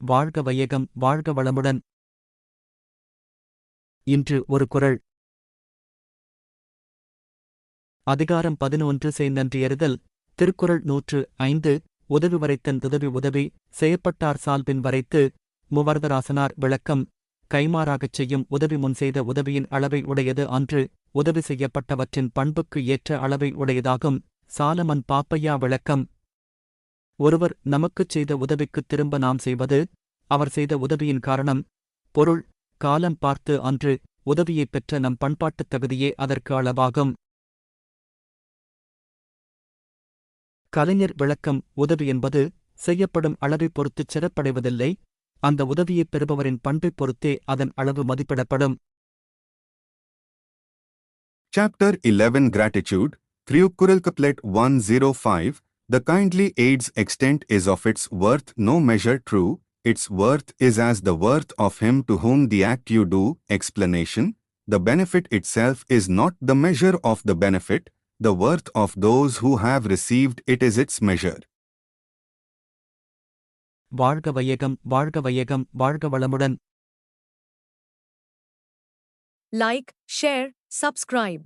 வாழ்க வையகம் வாழ்க வளமுடன். இன்று ஒரு குறள் அதிகாரம் பதினொன்று செய் நன்றியறிதல் திருக்குறள் நூற்று ஐந்து உதவி வரைத்தன் உதவி உதவி செயற்பட்டார் சால்பின் வரைத்து முவர்தராசனார் விளக்கம் கைமாறாகச் செய்யும் உதவி முன் செய்த உதவியின் அளவை உடையது அன்று உதவி செய்யப்பட்டவற்றின் பண்புக்கு ஏற்ற அளவை உடையதாகும் சாலமன் பாப்பையா விளக்கம் ஒருவர் நமக்குச் செய்த உதவிக்குத் திரும்ப நாம் செய்வது அவர் செய்த உதவியின் காரணம் பொருள் காலம் பார்த்து அன்று உதவியைப் பெற்ற நம் பண்பாட்டுத் தகுதியே அதற்கு அளவாகும். கலைஞர் விளக்கம் உதவி என்பது செய்யப்படும் அளவைப் பொறுத்துச் சிறப்படைவதில்லை அந்த உதவியைப் பெறுபவரின் பண்பைப் பொறுத்தே அதன் அளவு மதிப்பிடப்படும். Chapter 11 Gratitude, Triukural Couplet 105 The kindly aid's extent is of its worth no measure true, its worth is as the worth of him to whom the act you do. Explanation The benefit itself is not the measure of the benefit, the worth of those who have received it is its measure. வாழ்க வையகம் வாழ்க வையகம் வாழ்க வளமுடன் like, share, subscribe.